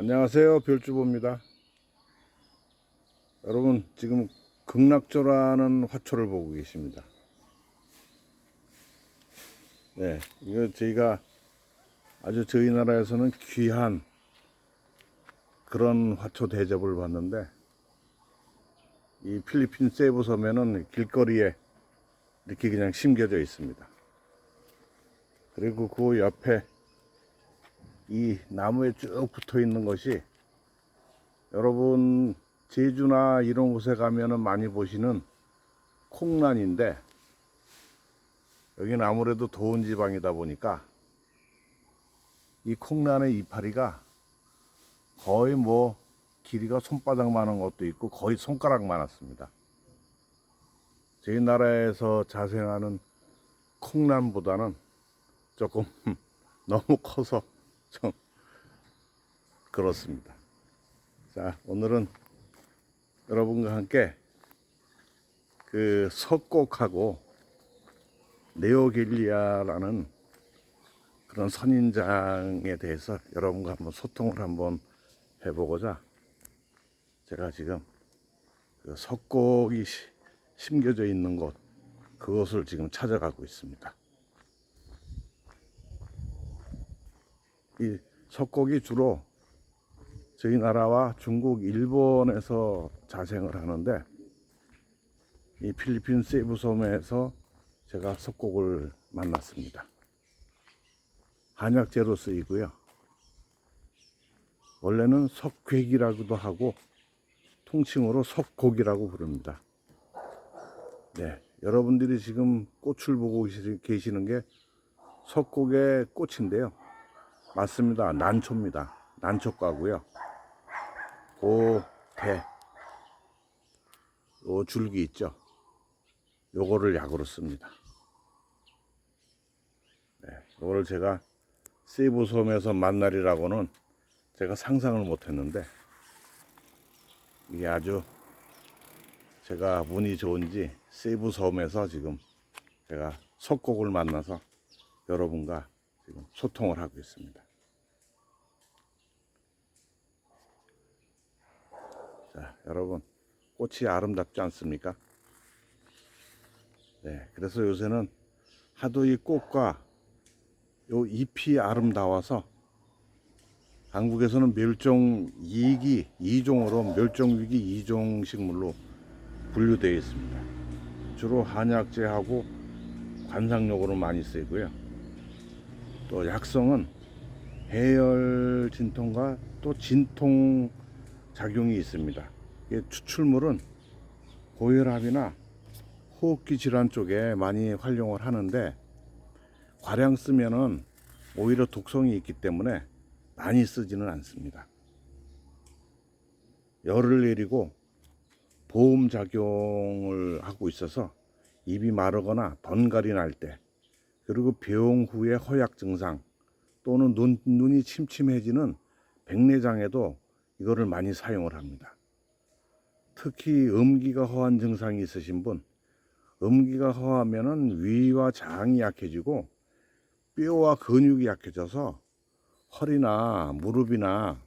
안녕하세요. 별주보입니다. 여러분 지금 극락조라는 화초를 보고 계십니다. 네 이거 저희가 아주 저희 나라에서는 귀한 그런 화초 대접을 받는데 이 필리핀 세부 섬에는 길거리에 이렇게 그냥 심겨져 있습니다. 그리고 그 옆에 이 나무에 쭉 붙어 있는 것이 여러분 제주나 이런 곳에 가면은 많이 보시는 콩란인데 여기는 아무래도 더운 지방이다 보니까 이 콩란의 이파리가 거의 뭐 길이가 손바닥만한 것도 있고 거의 손가락 많았습니다. 저희 나라에서 자생하는 콩란보다는 조금 너무 커서 좀 그렇습니다. 자, 오늘은 여러분과 함께 그 석곡하고 네오길리아라는 그런 선인장에 대해서 여러분과 한번 소통을 한번 해보고자 제가 지금 그 석곡이 시- 심겨져 있는 곳 그것을 지금 찾아가고 있습니다. 이 석곡이 주로 저희 나라와 중국, 일본에서 자생을 하는데 이 필리핀 세부 섬에서 제가 석곡을 만났습니다. 한약재로 쓰이고요. 원래는 석괴기라고도 하고 통칭으로 석곡이라고 부릅니다. 네, 여러분들이 지금 꽃을 보고 계시- 계시는 게 석곡의 꽃인데요. 맞습니다. 난초입니다. 난초과고요. 그 대, 요 줄기 있죠. 요거를 약으로 씁니다. 네, 요거를 제가 세부 섬에서 만날이라고는 제가 상상을 못했는데 이게 아주 제가 운이 좋은지 세부 섬에서 지금 제가 석곡을 만나서 여러분과 지금 소통을 하고 있습니다. 자, 여러분, 꽃이 아름답지 않습니까? 네, 그래서 요새는 하도 이 꽃과 요 잎이 아름다워서 한국에서는 멸종 위기 2종으로 멸종 위기 2종 식물로 분류되어 있습니다. 주로 한약재하고 관상용으로 많이 쓰이고요. 또 약성은 해열 진통과 또 진통 작용이 있습니다. 추출물은 고혈압이나 호흡기 질환 쪽에 많이 활용을 하는데 과량 쓰면은 오히려 독성이 있기 때문에 많이 쓰지는 않습니다. 열을 내리고 보험 작용을 하고 있어서 입이 마르거나 번갈이 날 때, 그리고 병 후에 허약 증상 또는 눈, 눈이 침침해지는 백내장에도 이거를 많이 사용을 합니다. 특히 음기가 허한 증상이 있으신 분, 음기가 허하면은 위와 장이 약해지고 뼈와 근육이 약해져서 허리나 무릎이나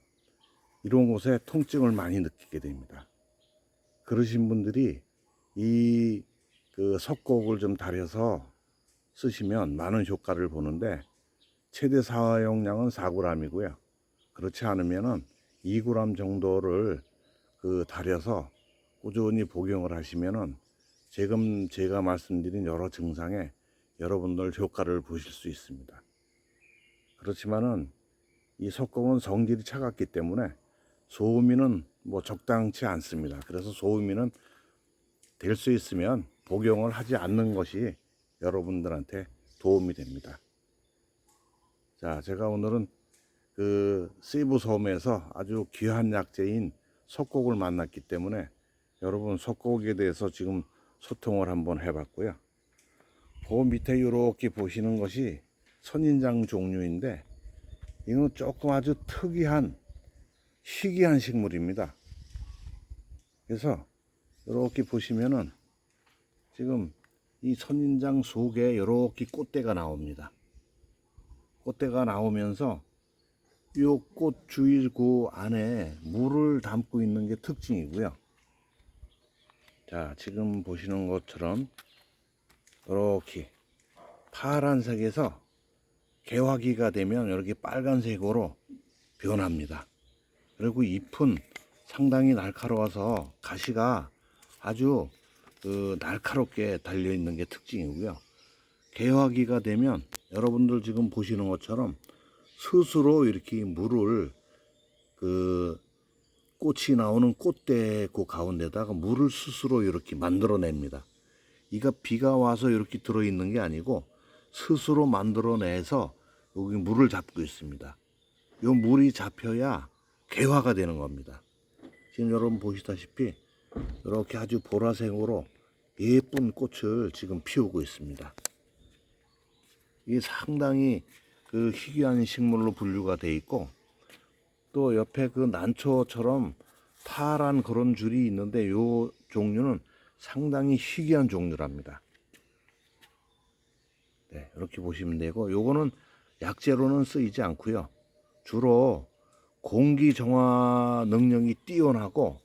이런 곳에 통증을 많이 느끼게 됩니다. 그러신 분들이 이 그 석곡을 좀 달여서 쓰시면 많은 효과를 보는데 최대 사용량은 4g이고요. 그렇지 않으면은 2g 정도를 그 달여서 꾸준히 복용을 하시면은 지금 제가 말씀드린 여러 증상에 여러분들 효과를 보실 수 있습니다. 그렇지만은 이 석공은 성질이 차갑기 때문에 소음이는 뭐 적당치 않습니다. 그래서 소음이는 될 수 있으면 복용을 하지 않는 것이 여러분들한테 도움이 됩니다. 자, 제가 오늘은 그 세부 섬에서 아주 귀한 약재인 석곡을 만났기 때문에 여러분 석곡에 대해서 지금 소통을 한번 해봤고요. 그 밑에 이렇게 보시는 것이 선인장 종류인데 이건 조금 아주 특이한 희귀한 식물입니다. 그래서 이렇게 보시면은 지금 이 선인장 속에 이렇게 꽃대가 나옵니다. 꽃대가 나오면서 요 꽃 주위구 안에 물을 담고 있는 게 특징이고요. 자, 지금 보시는 것처럼 이렇게 파란색에서 개화기가 되면 이렇게 빨간색으로 변합니다. 그리고 잎은 상당히 날카로워서 가시가 아주 그 날카롭게 달려 있는 게 특징이고요. 개화기가 되면 여러분들 지금 보시는 것처럼 스스로 이렇게 물을 그 꽃이 나오는 꽃대 그 가운데다가 물을 스스로 이렇게 만들어냅니다. 이가 비가 와서 이렇게 들어있는 게 아니고 스스로 만들어내서 여기 물을 잡고 있습니다. 요 물이 잡혀야 개화가 되는 겁니다. 지금 여러분 보시다시피 이렇게 아주 보라색으로 예쁜 꽃을 지금 피우고 있습니다. 이게 상당히 그 희귀한 식물로 분류가 돼 있고 또 옆에 그 난초처럼 파란 그런 줄이 있는데 요 종류는 상당히 희귀한 종류랍니다. 네, 이렇게 보시면 되고 요거는 약재로는 쓰이지 않고요. 주로 공기 정화 능력이 뛰어나고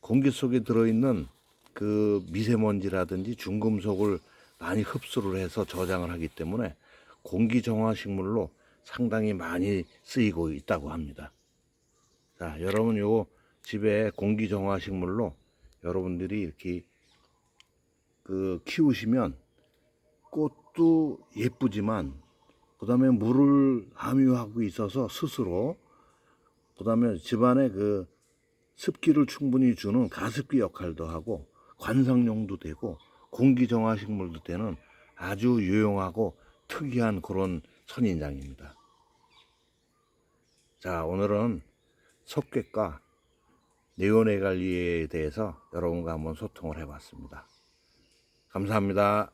공기 속에 들어있는 그 미세먼지라든지 중금속을 많이 흡수를 해서 저장을 하기 때문에 공기 정화 식물로 상당히 많이 쓰이고 있다고 합니다. 자, 여러분 요 집에 공기 정화 식물로 여러분들이 이렇게 그 키우시면 꽃도 예쁘지만 그 다음에 물을 함유하고 있어서 스스로 그 다음에 집안에 그 습기를 충분히 주는 가습기 역할도 하고 관상용도 되고 공기 정화 식물도 되는 아주 유용하고 특이한 그런 선인장입니다. 자, 오늘은 속객과 네오네갈리에 대해서 여러분과 한번 소통을 해봤습니다. 감사합니다.